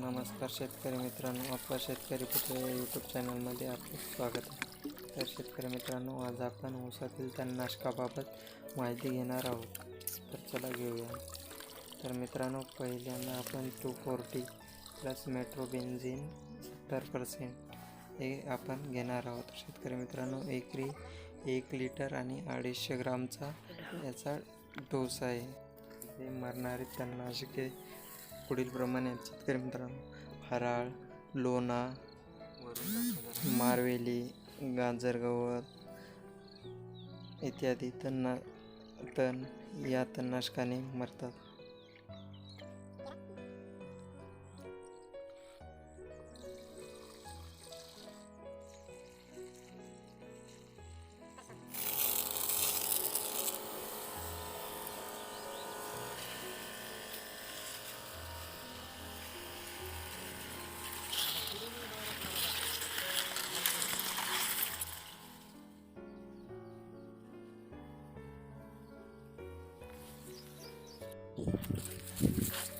नमस्कार शेतकरी मित्रांनो आपला शेतकरी पुत्र या यूट्यूब चॅनलमध्ये आपले स्वागत आहे. तर शेतकरी मित्रांनो आज आपण ऊसातील तणनाशकाबाबत माहिती घेणार आहोत. तर चला घेऊया. तर मित्रांनो पहिल्यांदा आपण टू फोर्टी प्लस मेट्रोबेन्झिन सत्तर पर्सेंट हे आपण घेणार आहोत. शेतकरी मित्रांनो एकरी एक लिटर आणि अडीचशे ग्रामचा याचा डोस आहे. हे मरणारे तणनाशके पुढील प्रमाणे आहेत. शेतकरी मित्रांनो हराळ लोणा मारवेली गाजर गवत इत्यादी तण तण या तणनाशकाने मरतात. フフフフ。